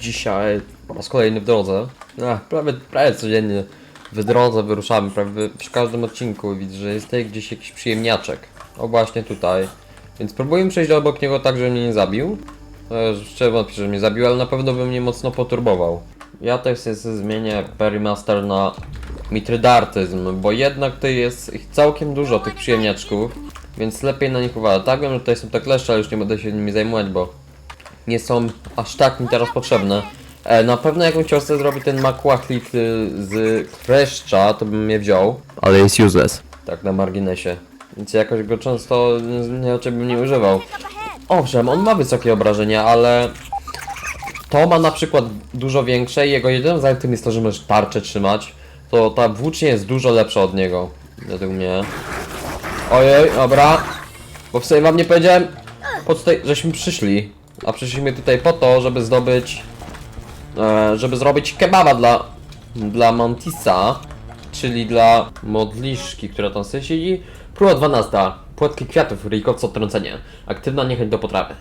Dzisiaj po raz kolejny w drodze. Ach, prawie, prawie codziennie w drodze wyruszamy, prawie przy każdym odcinku widzę, że jest tutaj gdzieś jakiś przyjemniaczek. O właśnie tutaj. Więc próbuję przejść obok niego tak, żeby mnie nie zabił. E, Szczerze wątpię, że mnie zabił, ale na pewno by mnie mocno poturbował. Ja też sobie zmienię Perimaster na Mitrydartyzm, bo jednak to jest ich całkiem dużo tych przyjemniaczków, więc lepiej na nich uważać. Tak wiem, że tutaj są te kleszcze, ale już nie będę się nimi zajmować, bo nie są aż tak mi teraz potrzebne. E, na pewno jakbym chciał sobie zrobić ten makłachlik y, z kleszcza, to bym je wziął. Ale jest useless. Tak na marginesie. Więc jakoś go często nie, raczej bym nie używał. Owszem, on ma wysokie obrażenia, ale to ma na przykład dużo większe i jego jedynym zaletem jest to, że możesz tarczę trzymać. To ta włócznia jest dużo lepsza od niego. Według mnie. Ojej, dobra. Bo w sobie wam nie powiedziałem, po tutaj, żeśmy przyszli. A przyszliśmy tutaj po to, żeby zdobyć, e, żeby zrobić kebaba dla, dla Mantisa, czyli dla modliszki, która tam sobie siedzi. Próba 12. Płatki kwiatów, ryjkowco trącenie. Aktywna niechęć do potrawy.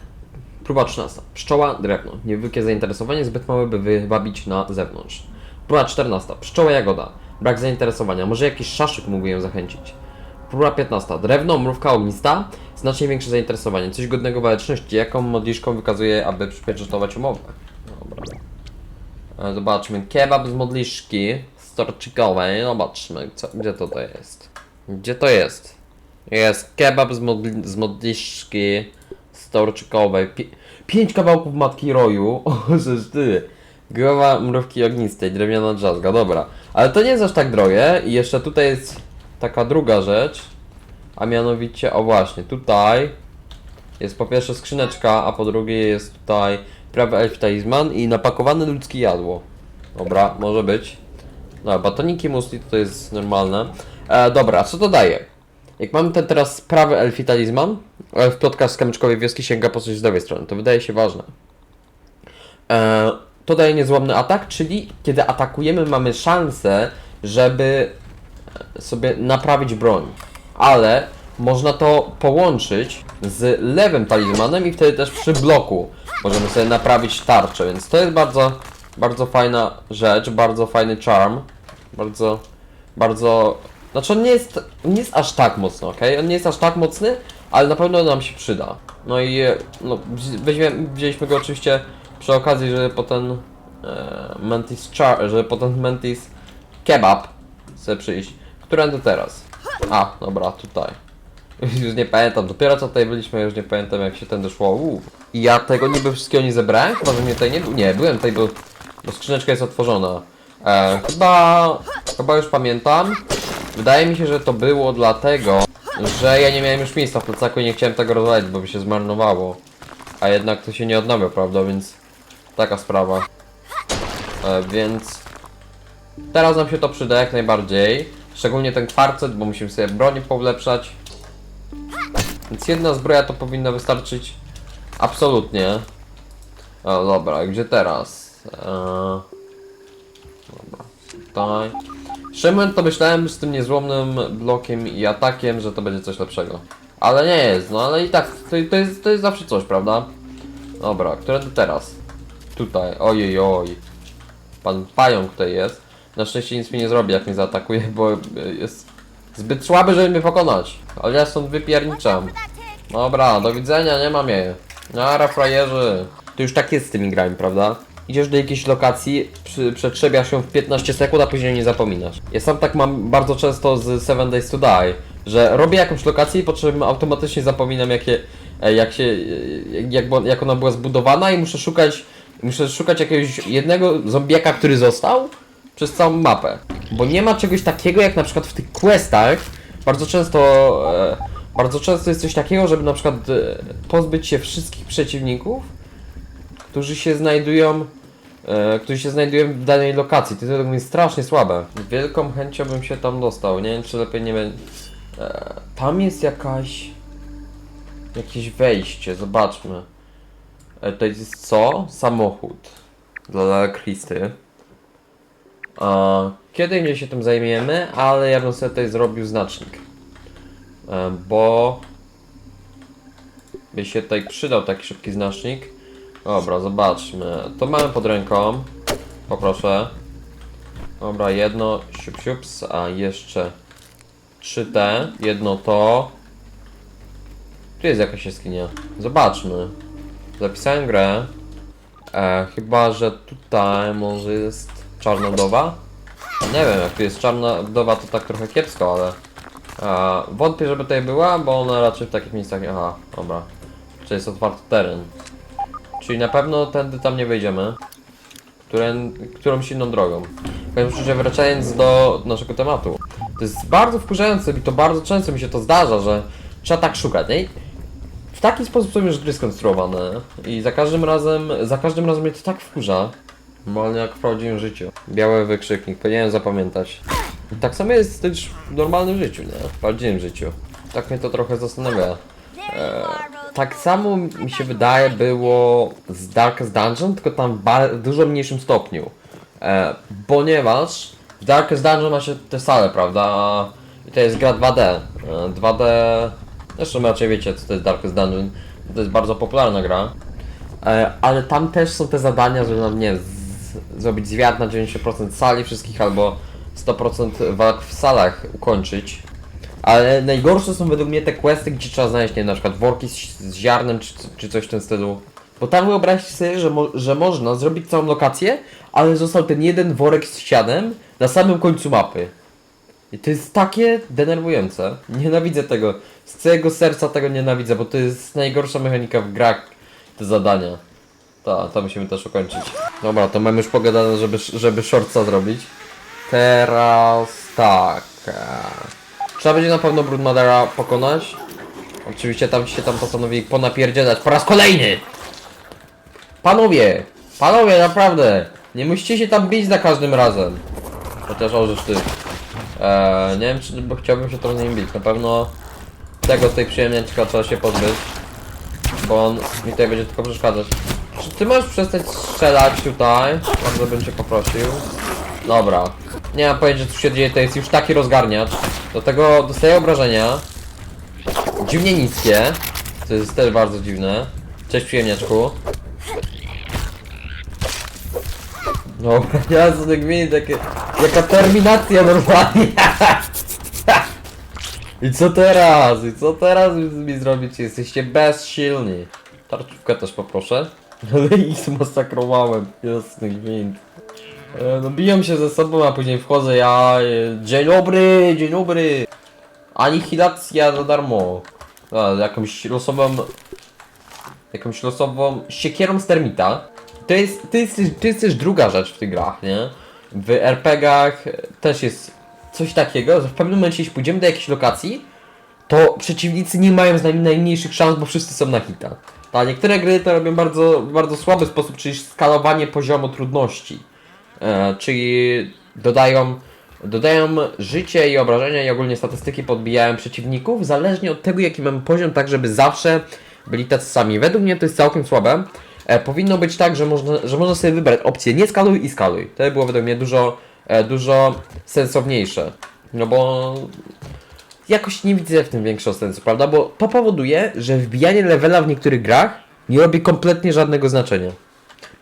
Próba 13. Pszczoła, drewno. Niewielkie zainteresowanie, zbyt małe, by wywabić na zewnątrz. Próba 14. Pszczoła, jagoda. Brak zainteresowania. Może jakiś szaszyk mógłby ją zachęcić. Próba 15. Drewno, mrówka ognista. Znacznie większe zainteresowanie. Coś godnego waleczności. Jaką modliszką wykazuje, aby przypieczętować umowę? Dobra. E, Zobaczmy. Kebab z modliszki. Storczykowej. Zobaczmy, co, gdzie to to jest. Gdzie to jest? Jest kebab z, modli z modliszki storczykowej. Pi pięć kawałków matki roju. O, żeż ty. Głowa mrówki ognistej, drewniana drzazga, dobra. Ale to nie jest aż tak drogie i jeszcze tutaj jest taka druga rzecz. A mianowicie, o właśnie, tutaj jest po pierwsze skrzyneczka, a po drugie jest tutaj prawy elf talizman i napakowane ludzkie jadło. Dobra, może być. No, batoniki musli to jest normalne. E, dobra, co to daje? Jak mamy ten teraz prawy elfi talizman, elf plotka z kamyczkowej wioski sięga po coś z lewej strony, to wydaje się ważne. E, to daje niezłomny atak, czyli kiedy atakujemy mamy szansę, żeby sobie naprawić broń. Ale można to połączyć z lewym talizmanem i wtedy też przy bloku możemy sobie naprawić tarczę, więc to jest bardzo, bardzo fajna rzecz, bardzo fajny charm. Bardzo, bardzo... Znaczy on nie jest, nie jest aż tak mocny, ok? On nie jest aż tak mocny, ale na pewno nam się przyda. No i e, no, weźmie, wzięliśmy go oczywiście przy okazji, żeby potem e, Mantis Char, żeby potem Mantis Kebab sobie przyjść. Którędy teraz? A, dobra, tutaj. Już nie pamiętam, dopiero co tutaj byliśmy, już nie pamiętam jak się tędy szło. Uu. I ja tego niby wszystkiego nie zebrałem? Chyba, że mnie tutaj nie był. Nie, byłem tutaj, bo, bo skrzyneczka jest otworzona. E, chyba, chyba już pamiętam. Wydaje mi się, że to było dlatego, że ja nie miałem już miejsca w plecaku i nie chciałem tego rozwalić, bo by się zmarnowało. A jednak to się nie odnawia, prawda? Więc taka sprawa. E, więc teraz nam się to przyda jak najbardziej. Szczególnie ten kwarcet, bo musimy sobie bronię powlepszać. Więc jedna zbroja to powinna wystarczyć absolutnie. O, dobra, gdzie teraz? Eee, dobra, tutaj. Mówiąc, to myślałem z tym niezłomnym blokiem i atakiem, że to będzie coś lepszego. Ale nie jest, no ale i tak, to, to, jest, to jest zawsze coś, prawda? Dobra, które to teraz? Tutaj, ojej, oj. Pan pająk tutaj jest. Na szczęście nic mi nie zrobi, jak mnie zaatakuje, bo jest zbyt słaby, żeby mnie pokonać. Ale ja stąd wypierniczam. Dobra, do widzenia, nie mam jej. Nara, frajerzy. To już tak jest z tymi grami, prawda? Idziesz do jakiejś lokacji, przy, przetrzebiasz w 15 sekund, a później nie zapominasz. Ja sam tak mam bardzo często z Seven Days to Die, że robię jakąś lokację i po czym automatycznie zapominam jakie, e, jak się, e, jak, jak ona była zbudowana i muszę szukać, muszę szukać jakiegoś jednego zombiaka, który został przez całą mapę. Bo nie ma czegoś takiego jak na przykład w tych questach. Bardzo często, e, bardzo często jest coś takiego, żeby na przykład e, pozbyć się wszystkich przeciwników, którzy się znajdują, e, którzy się znajdują w danej lokacji. To jest strasznie słabe. Wielką chęcią bym się tam dostał. Nie wiem, czy lepiej nie będzie. E, tam jest jakaś, jakieś wejście. Zobaczmy. E, to jest co? Samochód dla Kristy. A, Kiedy indziej się tym zajmiemy, ale ja bym sobie tutaj zrobił znacznik. E, Bo by się tutaj przydał taki szybki znacznik. Dobra, zobaczmy. To mamy pod ręką. Poproszę. Dobra, jedno siup siups, a jeszcze 3T, jedno to. Tu jest jakaś jaskinia. Zobaczmy. Zapisałem grę. E, chyba, że tutaj może jest czarna wdowa. Nie wiem, jak tu jest czarna wdowa, to tak trochę kiepsko, ale... E, wątpię, żeby tutaj była, bo ona raczej w takich miejscach... Aha, dobra. Czy jest otwarty teren. Czyli na pewno tędy tam nie wejdziemy. Którą, którąś inną drogą. W każdym wracając do naszego tematu. To jest bardzo wkurzające i to bardzo często mi się to zdarza, że trzeba tak szukać, nie? I W taki sposób są już gry skonstruowane i za każdym razem, za każdym razem mnie to tak wkurza. Normalnie jak w prawdziwym życiu. Biały wykrzyknik, powinienem zapamiętać. Tak samo jest też w normalnym życiu, nie? W prawdziwym życiu. Tak mnie to trochę zastanawia. E, tak samo mi się wydaje było z Darkest Dungeon, tylko tam w dużo mniejszym stopniu. E, ponieważ w Darkest Dungeon ma się te sale, prawda? I to jest gra 2D. E, 2D... Zresztą raczej wiecie co to jest Darkest Dungeon. To jest bardzo popularna gra. E, ale tam też są te zadania, nam nie zrobić zwiat na 90% sali wszystkich albo 100% walk w salach ukończyć. Ale najgorsze są według mnie te questy, gdzie trzeba znaleźć, nie wiem, na przykład worki z, z ziarnem czy, czy coś w tym stylu. Bo tam wyobraźcie sobie, że, mo, że można zrobić całą lokację, ale został ten jeden worek z sianem na samym końcu mapy. I to jest takie denerwujące. Nienawidzę tego. Z całego serca tego nienawidzę, bo to jest najgorsza mechanika w grach, te zadania. Ta, to musimy też ukończyć. Dobra, to mamy już pogadane, żeby, żeby shortsa zrobić. Teraz tak. Trzeba będzie na pewno Broodmadera pokonać. Oczywiście tam się tam postanowili ponapierdzielać po raz kolejny! Panowie! Panowie, naprawdę! Nie musicie się tam bić za każdym razem. Chociaż orzesz ty. Eee, nie wiem, czy bo chciałbym się to z nim bić. Na pewno tego tej przyjemniaczka trzeba się pozbyć. Bo on mi tutaj będzie tylko przeszkadzać. Ty możesz przestać strzelać tutaj? Bardzo bym cię poprosił. Dobra. Nie mam pojęcia co się dzieje, to jest już taki rozgarniacz. Do tego dostaję obrażenia. Dziwnie niskie. To jest też bardzo dziwne. Cześć przyjemniaczku. Dobra, ja z gminy takie... Jaka terminacja normalnie. I co teraz? I co teraz mi zrobicie? Jesteście bezsilni. Tarczówkę też poproszę. Ale ich zmasakrowałem. Jasny gwint. E, No biją się ze sobą, a później wchodzę ja... e, Dzień dobry, dzień dobry. Anihilacja za darmo. A, jakąś losową... Jakąś losową siekierą z termita. To jest, to, jest, to jest też druga rzecz w tych grach, nie? W RPGach też jest coś takiego, że w pewnym momencie jeśli pójdziemy do jakiejś lokacji, to przeciwnicy nie mają z nami najmniejszych szans, bo wszyscy są na hita. A niektóre gry to robią bardzo, w bardzo słaby sposób, czyli skalowanie poziomu trudności. E, czyli dodają, dodają życie i obrażenia i ogólnie statystyki podbijają przeciwników, zależnie od tego jaki mamy poziom, tak żeby zawsze byli tacy sami. Według mnie to jest całkiem słabe. E, powinno być tak, że można, że można sobie wybrać opcję nie skaluj i skaluj. To by było według mnie dużo, e, dużo sensowniejsze. No bo jakoś nie widzę w tym większego sensu, prawda? Bo to powoduje, że wbijanie levela w niektórych grach nie robi kompletnie żadnego znaczenia.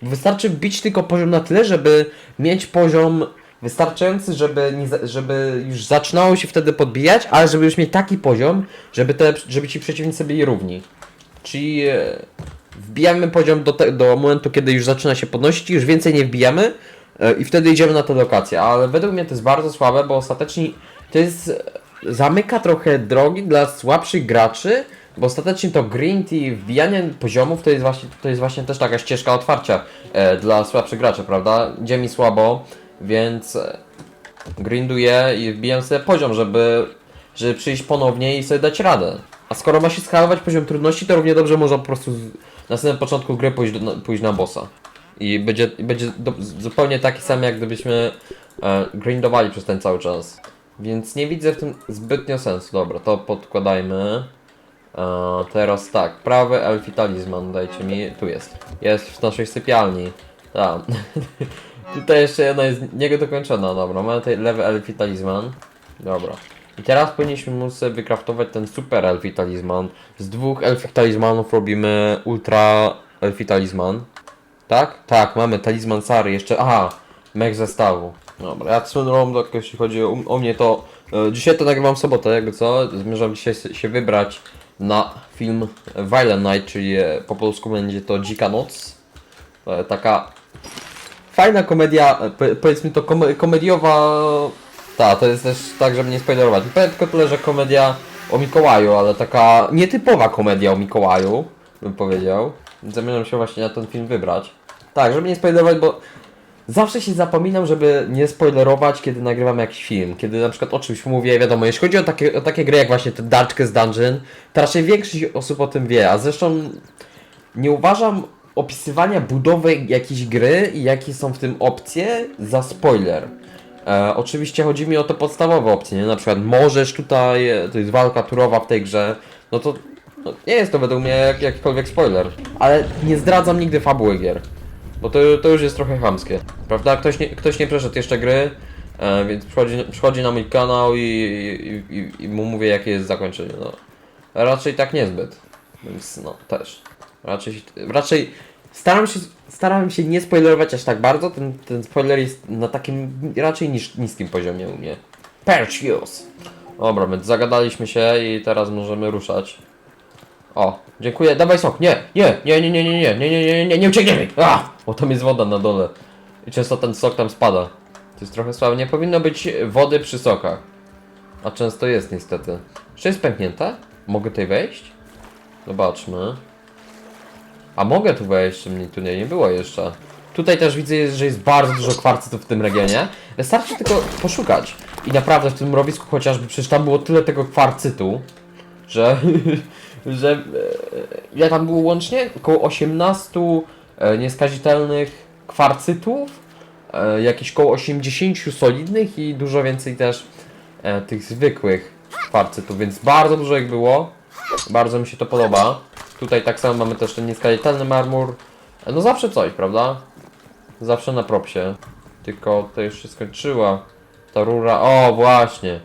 Wystarczy wbić tylko poziom na tyle, żeby mieć poziom wystarczający, żeby, nie, żeby już zaczynało się wtedy podbijać, ale żeby już mieć taki poziom, żeby, te, żeby ci przeciwnicy byli równi. Czyli e, wbijamy poziom do, te, do momentu, kiedy już zaczyna się podnosić, już więcej nie wbijamy e, i wtedy idziemy na tę lokację. Ale według mnie to jest bardzo słabe, bo ostatecznie to jest. Zamyka trochę drogi dla słabszych graczy, bo ostatecznie to grind i wbijanie poziomów to jest właśnie, to jest właśnie też taka ścieżka otwarcia e, dla słabszych graczy, prawda? Idzie mi słabo, więc e, grinduję i wbijam sobie poziom, żeby, żeby przyjść ponownie i sobie dać radę. A skoro ma się skalować poziom trudności, to równie dobrze można po prostu na samym początku gry pójść, do, pójść na bossa. I będzie, będzie do, zupełnie taki sam, jak gdybyśmy e, grindowali przez ten cały czas. Więc nie widzę w tym zbytnio sensu. Dobra, to podkładajmy. E, teraz tak, prawy elfi talizman, dajcie mi. Tu jest. Jest w naszej sypialni. Tak. Tutaj jeszcze jedna jest niedokończona, dobra. Mamy tutaj lewy elfi talizman. Dobra. I teraz powinniśmy móc sobie wykraftować ten super elfi talizman. Z dwóch elfich talizmanów robimy ultra Elfi talizman. Tak? Tak, mamy talizman Sary, jeszcze, aha, mech zestawu. Dobra, ja drogą, tak jeśli chodzi o, o mnie, to e, dzisiaj to nagrywam sobotę, jakby co, zmierzam dzisiaj się wybrać na film Violent Night, czyli e, po polsku będzie to Dzika Noc. E, taka fajna komedia, e, po- powiedzmy to kom komediowa, ta, to jest też tak, żeby nie spoilerować. Powiem tylko tyle, że komedia o Mikołaju, ale taka nietypowa komedia o Mikołaju, bym powiedział. Zamierzam się właśnie na ten film wybrać. Tak, żeby nie spoilerować, bo zawsze się zapominam, żeby nie spoilerować, kiedy nagrywam jakiś film. Kiedy na przykład o czymś mówię, wiadomo, jeśli chodzi o takie, o takie gry jak właśnie te Darkest Dungeon, to raczej większość osób o tym wie, a zresztą nie uważam opisywania budowy jakiejś gry i jakie są w tym opcje za spoiler. E, oczywiście chodzi mi o te podstawowe opcje, nie? Na przykład możesz tutaj, to jest walka turowa w tej grze, no to no, nie jest to według mnie jak, jakikolwiek spoiler. Ale nie zdradzam nigdy fabuły gier. Bo to, to już jest trochę chamskie. Prawda? Ktoś nie, ktoś nie przeszedł jeszcze gry, e, więc przychodzi, przychodzi na mój kanał i, i, i, i mu mówię jakie jest zakończenie. No. Raczej tak niezbyt. Więc no też. Raczej, raczej staram się, staram się nie spoilerować aż tak bardzo. Ten, ten spoiler jest na takim raczej niż, niskim poziomie u mnie. Percius! Dobra, więc zagadaliśmy się i teraz możemy ruszać. O, dziękuję, dawaj sok, nie, nie, nie, nie, nie, nie, nie, nie, nie, nie, nie, nie uciekniemy! A! Bo tam jest woda na dole. I często ten sok tam spada. To jest trochę słabe, nie powinno być wody przy sokach. A często jest niestety. Czy jest pęknięte? Mogę tutaj wejść? Zobaczmy. A mogę tu wejść, mnie tu nie, nie było jeszcze. Tutaj też widzę, że jest bardzo dużo kwarcytów w tym regionie. Wystarczy tylko poszukać. I naprawdę w tym mrowisku chociażby, przecież tam było tyle tego kwarcytu, że, że e, ile tam było łącznie? Około 18 e, nieskazitelnych kwarcytów, e, jakieś około 80 solidnych i dużo więcej też e, tych zwykłych kwarcytów, więc bardzo dużo ich było. Bardzo mi się to podoba. Tutaj tak samo mamy też ten nieskazitelny marmur. E, No zawsze coś, prawda? Zawsze na propsie. Tylko to już się skończyła. Ta rura. O, właśnie.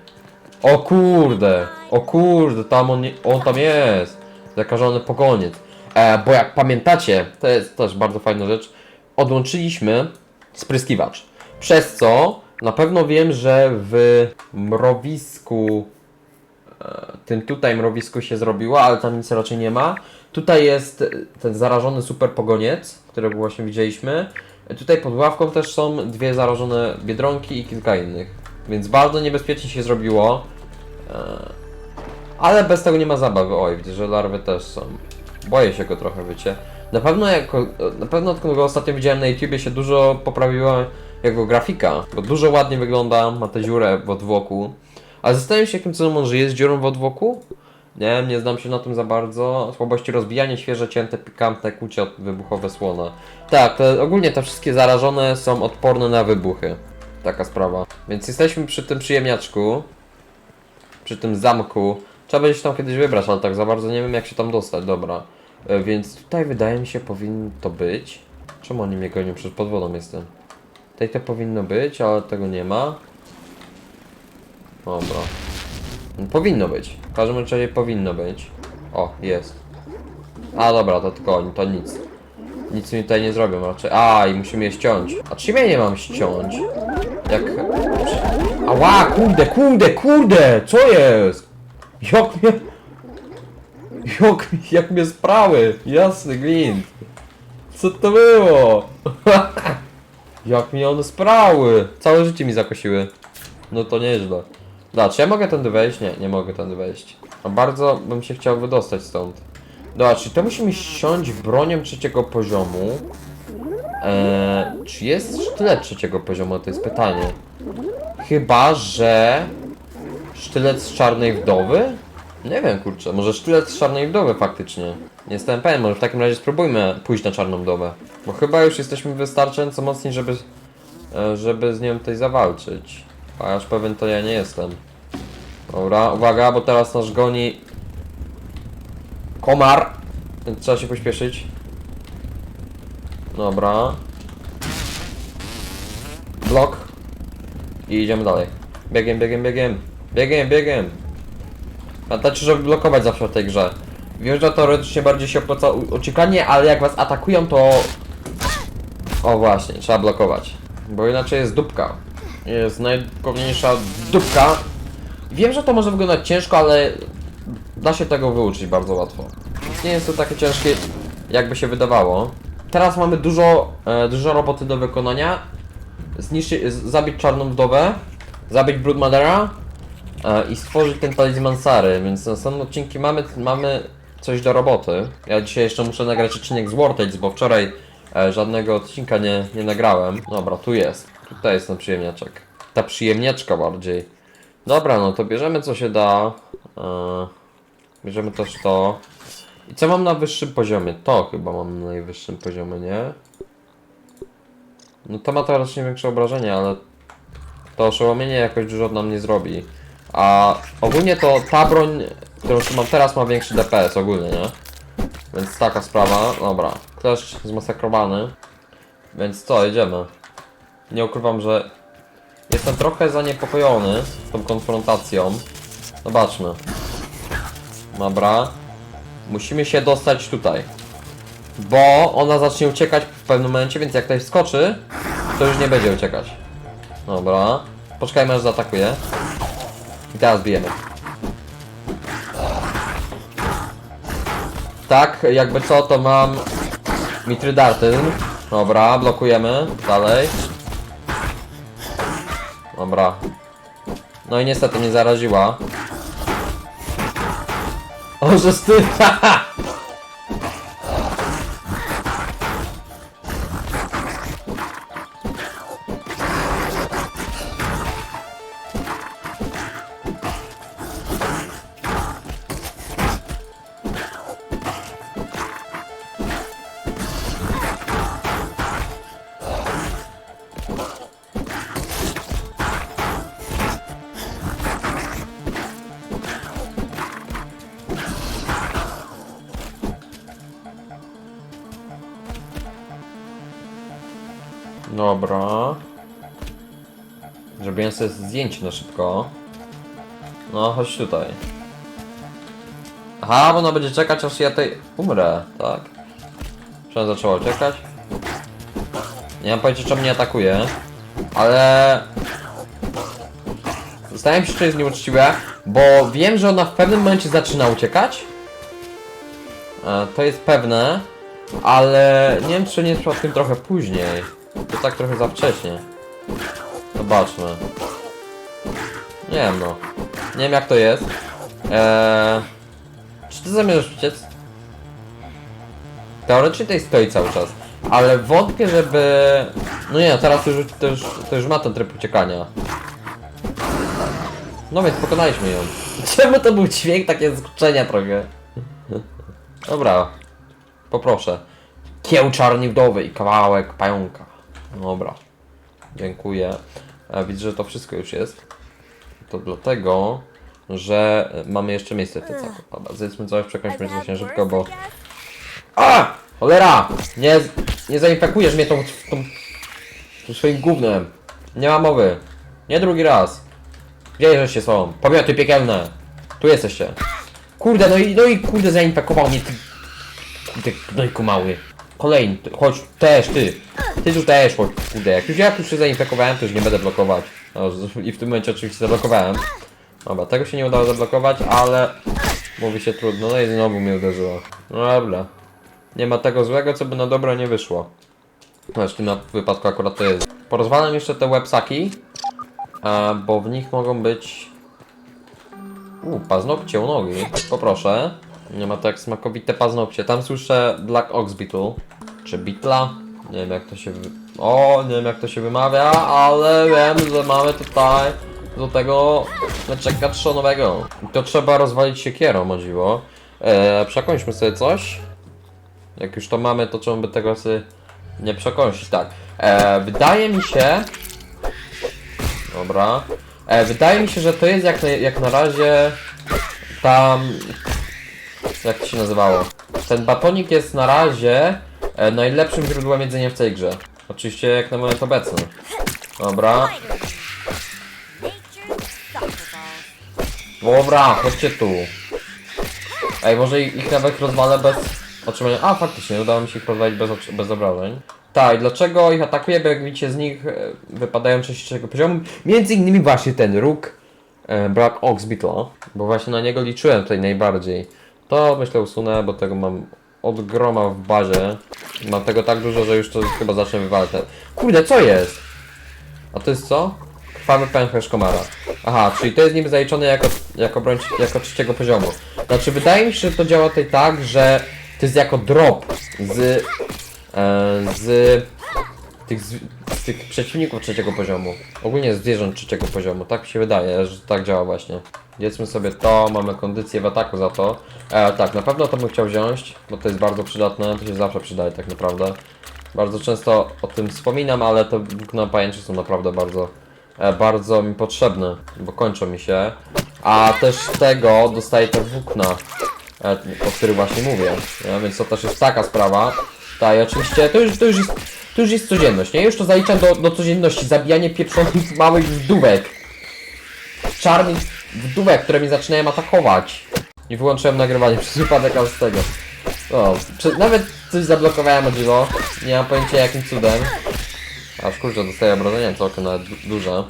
O kurde. O kurde, tam on, on tam jest. Zakażony pogoniec. E, bo jak pamiętacie, to jest też bardzo fajna rzecz. Odłączyliśmy spryskiwacz. Przez co na pewno wiem, że w mrowisku e, tym tutaj mrowisku się zrobiło, ale tam nic raczej nie ma. Tutaj jest ten zarażony super pogoniec, którego właśnie widzieliśmy. Tutaj pod ławką też są dwie zarażone biedronki i kilka innych. Więc bardzo niebezpiecznie się zrobiło. E, Ale bez tego nie ma zabawy. Oj, widzę, że larwy też są. Boję się go trochę, wiecie. Na pewno jako, na pewno odkąd go ostatnio widziałem na YouTubie się dużo poprawiła jego grafika, bo dużo ładnie wygląda, ma tę dziurę w odwłoku. Ale zastanawiam się, jakim cudem on żyje z dziurą w odwłoku? Nie wiem, nie znam się na tym za bardzo. Słabości rozbijanie, świeże, cięte, pikantne, kucie, wybuchowe słona. Tak, te, ogólnie te wszystkie zarażone są odporne na wybuchy. Taka sprawa. Więc jesteśmy przy tym przyjemniaczku. Przy tym zamku. Trzeba będzie się tam kiedyś wybrać, ale tak za bardzo nie wiem jak się tam dostać, dobra. E, Więc tutaj wydaje mi się powinno to być. Czemu oni mnie gonią? Przecież pod wodą jestem. Tutaj to powinno być, ale tego nie ma. Dobra. Powinno być. W każdym razie powinno być. O, jest. A dobra, to tylko oni, to nic. Nic mi tutaj nie zrobią raczej. A, i musimy je ściąć. A czym ja nie mam ściąć? Jak... Ała, kurde, kurde, kurde! Co jest? Jak mnie... Jak, jak mnie sprały? Jasny glint. Co to było? jak mnie one sprały? Całe życie mi zakosiły. No to nieźle. Da, czy ja mogę tędy wejść? Nie, nie mogę tędy wejść. A bardzo bym się chciał wydostać stąd. Dobra, czy to musimy ściąć bronią trzeciego poziomu? Eee, czy jest sztylet trzeciego poziomu? To jest pytanie. Chyba, że... Sztylet z czarnej wdowy? Nie wiem, kurczę. Może sztylet z czarnej wdowy faktycznie. Nie jestem pewien, może w takim razie spróbujmy pójść na czarną wdowę. Bo chyba już jesteśmy wystarczająco mocni, żeby... e, Żeby z nią tutaj zawalczyć. A aż pewien to ja nie jestem. Dobra, uwaga, bo teraz nas goni... Komar! Więc trzeba się pośpieszyć. Dobra. Blok. I idziemy dalej. Biegiem, biegiem, biegiem. Biegiem, biegiem. Pamiętajcie, żeby blokować zawsze w tej grze. Wiem, że teoretycznie bardziej się opłaca uciekanie, ale jak was atakują, to... O właśnie, trzeba blokować. Bo inaczej jest dupka. Jest najpewniejsza dupka. Wiem, że to może wyglądać ciężko, ale da się tego wyuczyć bardzo łatwo. Nie jest to takie ciężkie, jakby się wydawało. Teraz mamy dużo, e, dużo roboty do wykonania. Zniszczy, z- zabić czarną wdowę, zabić Broodmother'a e, i stworzyć ten talizman Sary, więc na następnym odcinki mamy, mamy coś do roboty. Ja dzisiaj jeszcze muszę nagrać odcinek z Wartages, bo wczoraj e, żadnego odcinka nie, nie nagrałem. Dobra, tu jest. Tutaj jest ten przyjemniaczek. Ta przyjemniaczka bardziej. Dobra, no to bierzemy co się da. E, bierzemy też to. I co mam na wyższym poziomie? To chyba mam na najwyższym poziomie, nie? No to ma teoretycznie większe obrażenie, ale to oszołomienie jakoś dużo nam nie zrobi. A ogólnie to ta broń, którą mam teraz ma większy DPS ogólnie, nie? Więc taka sprawa. Dobra, kleszcz zmasakrowany. Więc co, jedziemy. Nie ukrywam, że jestem trochę zaniepokojony tą konfrontacją. Zobaczmy. Dobra. Musimy się dostać tutaj. Bo ona zacznie uciekać w pewnym momencie, więc jak ktoś skoczy, to już nie będzie uciekać. Dobra. Poczekajmy aż zaatakuje. I teraz bijemy. Tak, jakby co, to mam Mitrydartyn. Dobra, blokujemy. Dalej. Dobra. No i niestety mnie zaraziła. O, że ty! Zrobiłem sobie zdjęcie na szybko. No, chodź tutaj. Aha, bo ona będzie czekać aż ja tutaj umrę, tak? Czy ona zaczęła uciekać? Nie mam pojęcia czemu mnie atakuje. Ale... Zastanawiam się, czy jest nieuczciwe, bo wiem, że ona w pewnym momencie zaczyna uciekać. E, to jest pewne, ale nie wiem, czy nie jest przypadkiem trochę później. To tak trochę za wcześnie. Zobaczmy. Nie wiem no. Nie wiem jak to jest. Eee... Czy ty zamierzasz uciec? Teoretycznie tutaj stoi cały czas. Ale wątpię, żeby... No nie, teraz już, to już, to już ma ten tryb uciekania. No więc pokonaliśmy ją. Czemu to był dźwięk takie skurczenia trochę? Dobra. Poproszę. Kieł czarni wdowy i kawałek pająka. Dobra. Dziękuję. A widzę, że to wszystko już jest. To dlatego, że mamy jeszcze miejsce w plecaku. Dobra, zjedzmy coś, przekąśmy coś na szybko, bo... A! Cholera! Nie, nie zainfekujesz mnie tą, tą, tą swoim gównem. Nie ma mowy. Nie drugi raz. Gdzie żeście są? Pomioty piekielne. Tu jesteście. Kurde, no i, no i kurde zainfekował mnie ty... Kurde, gnojku mały. Kolejny, ty- chodź, też ty. Ty tu też, chodź, kurde. Jak już, jak już się zainfekowałem, to już nie będę blokować. No, I w tym momencie oczywiście zablokowałem. Dobra, tego się nie udało zablokować, ale... Mówi się trudno, no i znowu mnie uderzyło. No dobra. Nie ma tego złego, co by na dobro nie wyszło. No, w tym wypadku akurat to jest. Porozwalam jeszcze te websaki, bo w nich mogą być... U, paznokcie u nogi. Poproszę. Nie ma tak smakowite paznokcie. Tam słyszę Black Ox Beetle. Czy Beetla? Nie wiem jak to się. O, nie wiem jak to się wymawia, ale wiem, że mamy tutaj do tego mleczeka trzonowego. I To trzeba rozwalić siekierą, o dziwo. Eee, przekąśmy sobie coś. Jak już to mamy, to czemu by tego sobie nie przekąsić? Tak. Eee, wydaje mi się... Dobra. E, wydaje mi się, że to jest jak na, jak na razie tam. Jak to się nazywało? Ten batonik jest na razie e, najlepszym źródłem jedzenia w tej grze. Oczywiście jak na moment obecny. Dobra. Dobra, chodźcie tu. Ej, może ich nawet rozwalę bez otrzymania... A, faktycznie, udało mi się ich rozwalić bez, bez obrażeń. Tak, dlaczego ich atakuję? Bo jak widzicie, z nich e, wypadają trzeciego poziomu. Między innymi właśnie ten róg e, Black Ox bo właśnie na niego liczyłem tutaj najbardziej. To myślę usunę, bo tego mam od groma w bazie. Mam tego tak dużo, że już to chyba zacznę wywalać. Kurde, co jest? A to jest co? Krwawy pęcherz komara. Aha, czyli to jest niby zaliczone jako, jako broń jako trzeciego poziomu. Znaczy, wydaje mi się, że to działa tutaj tak, że to jest jako drop z, e, z, tych, z, z tych przeciwników trzeciego poziomu. Ogólnie zwierząt trzeciego poziomu. Tak mi się wydaje, że tak działa właśnie. Jedzmy sobie to, mamy kondycję w ataku za to. E, tak, na pewno to bym chciał wziąć, bo to jest bardzo przydatne, to się zawsze przydaje tak naprawdę. Bardzo często o tym wspominam, ale te włókna pajęcze są naprawdę bardzo, e, bardzo mi potrzebne, bo kończą mi się. A też z tego dostaję te włókna, e, o których właśnie mówię. E, więc to też jest taka sprawa. Tak, i oczywiście to już, to już, jest, to już jest codzienność, nie? Już to zaliczam do, do codzienności. Zabijanie pieprzonych małych wdówek. Czarnych wdówek, które mnie zaczynają atakować. I wyłączyłem nagrywanie przez przypadek z tego. O, nawet coś zablokowałem o dziwo. Nie mam pojęcia jakim cudem. Aż kurczę, dostaję obrażenia całkiem nawet du- duże.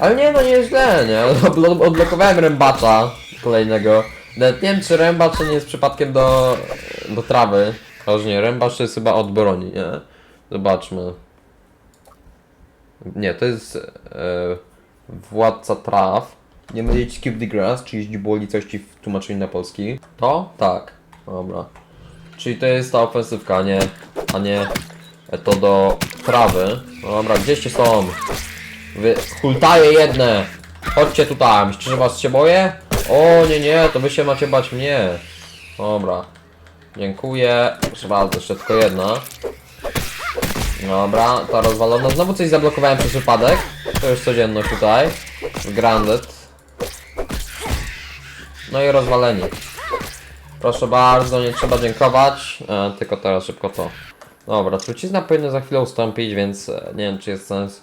Ale nie, no nie jest źle, nie? Odblo- Odblokowałem rębacza kolejnego. Nawet nie wiem, czy rębacz nie jest przypadkiem do, do trawy. Chociaż nie, rębacz to jest chyba od broni, nie? Zobaczmy. Nie, to jest e, władca traw. Nie mylić Keep the Grass, czyli źdźbło licości w tłumaczeniu na polski. To? Tak. Dobra. Czyli to jest ta ofensywka, a nie, a nie to do trawy. No dobra, gdzieście są? Wy hultaje jedne! Chodźcie tutaj, myślicie, że was się boję? O nie, nie, to wy się macie bać mnie. Dobra. Dziękuję. Proszę bardzo, jeszcze tylko jedna. Dobra, ta rozwalona. Znowu coś zablokowałem przez wypadek. To już codzienność tutaj. Grandet. No i rozwaleni. Proszę bardzo, nie trzeba dziękować. E, tylko teraz szybko to. Dobra, trucizna powinna za chwilę ustąpić, więc e, nie wiem czy jest sens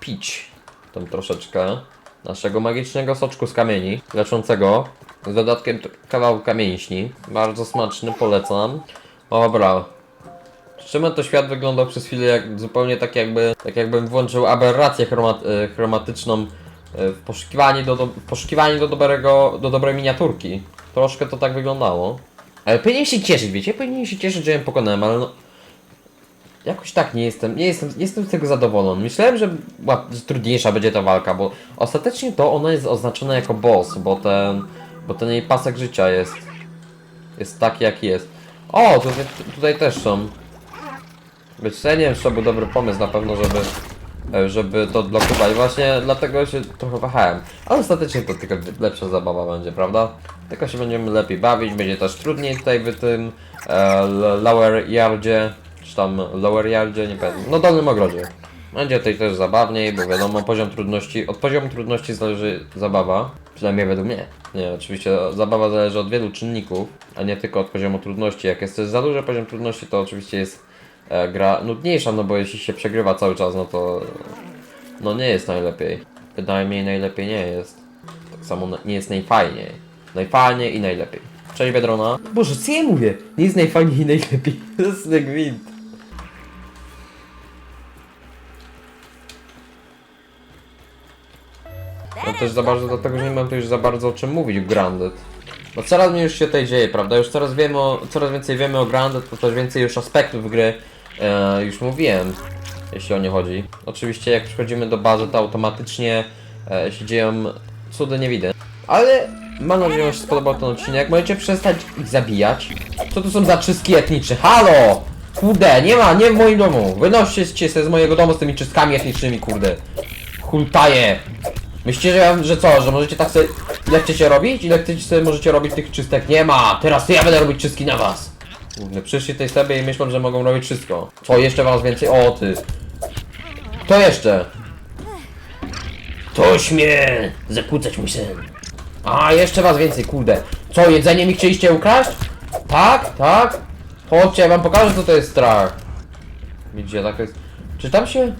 pić tą troszeczkę naszego magicznego soczku z kamieni, leczącego z dodatkiem kawałka mięśni. Bardzo smaczny, polecam. Dobra. Czym to świat wyglądał przez chwilę jak zupełnie tak jakby, tak jakbym włączył aberrację chromat, e, chromatyczną e, w poszukiwaniu do, do, w poszukiwaniu do dobrego, do dobrej miniaturki. Troszkę to tak wyglądało. Ale powinien się cieszyć, wiecie? Powinien się cieszyć, że ją pokonałem, ale no... Jakoś tak nie jestem, nie jestem, nie jestem z tego zadowolony. Myślałem, że, że trudniejsza będzie ta walka, bo ostatecznie to ona jest oznaczona jako boss, bo ten, bo ten jej pasek życia jest, jest taki jaki jest. O, tutaj, tutaj też są. Być ja nie wiem, czy to był dobry pomysł na pewno, żeby, e, żeby to odblokować. Właśnie dlatego się trochę wahałem. Ale ostatecznie to tylko lepsza zabawa będzie, prawda? Tylko się będziemy lepiej bawić, będzie też trudniej tutaj w tym e, lower yardzie, czy tam lower yardzie, nie pamiętam, no dolnym ogrodzie. Będzie tutaj też zabawniej, bo wiadomo, poziom trudności, od poziomu trudności zależy zabawa, przynajmniej według mnie. Nie, oczywiście zabawa zależy od wielu czynników, a nie tylko od poziomu trudności. Jak jest za duży poziom trudności, to oczywiście jest e, gra nudniejsza, no bo jeśli się przegrywa cały czas, no to no nie jest najlepiej. Bynajmniej najlepiej nie jest. Tak samo nie jest najfajniej. Najfajniej i najlepiej. Cześć Biedrona. Boże, co ja mówię? Nie jest najfajniej i najlepiej. To jest jak. No też za bardzo dlatego, że nie mam tu już za bardzo o czym mówić Grounded. Bo coraz mniej już się tutaj dzieje, prawda? Już coraz wiemy o, coraz więcej wiemy o Grounded, to też więcej już aspektów gry e, już mówiłem, jeśli o nie chodzi. Oczywiście jak przychodzimy do bazy, to automatycznie e, się dzieją cudy nie widzę. Ale mam nadzieję, że się spodobał ten odcinek. Możecie przestać ich zabijać. Co to są za czystki etniczne? Halo! Kurde, nie ma, nie w moim domu. Wynoście się z mojego domu z tymi czystkami etnicznymi, kurde. Hultaje! Myślicie, że, ja- że co, że możecie tak sobie, ile chcecie robić? Ile chcecie sobie możecie robić tych czystek? Nie ma! Teraz to ja będę robić czystki na was! Kurde, przyszli tutaj sobie i myślą, że mogą robić wszystko. Co, jeszcze was więcej? O, ty! To jeszcze! To śmie zakłócać mój sen. A, jeszcze was więcej, kurde. Co, jedzenie mi chcieliście ukraść? Tak, tak? Chodźcie, ja wam pokażę, co to jest strach. Widzicie, tak jest. Czy tam się...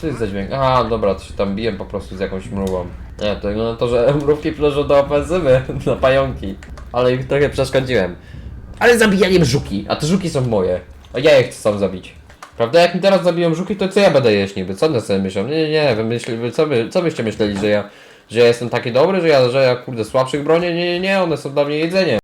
Co jest za dźwięk? Aha, dobra, to się tam biję po prostu z jakąś mrówą. Nie, to wygląda na to, że mrówki proszą do ofensywy na pająki. ale ich trochę przeszkodziłem. Ale zabijaniem żuki, a te żuki są moje. A ja je chcę sam zabić. Prawda? Jak mi teraz zabiją żuki, to co ja będę jeść niby? Co one sobie myślą? Nie, nie, nie, wy myśli, wy, co, wy, co byście myśleli, że ja, że ja jestem taki dobry, że ja, że ja kurde słabszych bronię? Nie, nie, nie, one są dla mnie jedzeniem.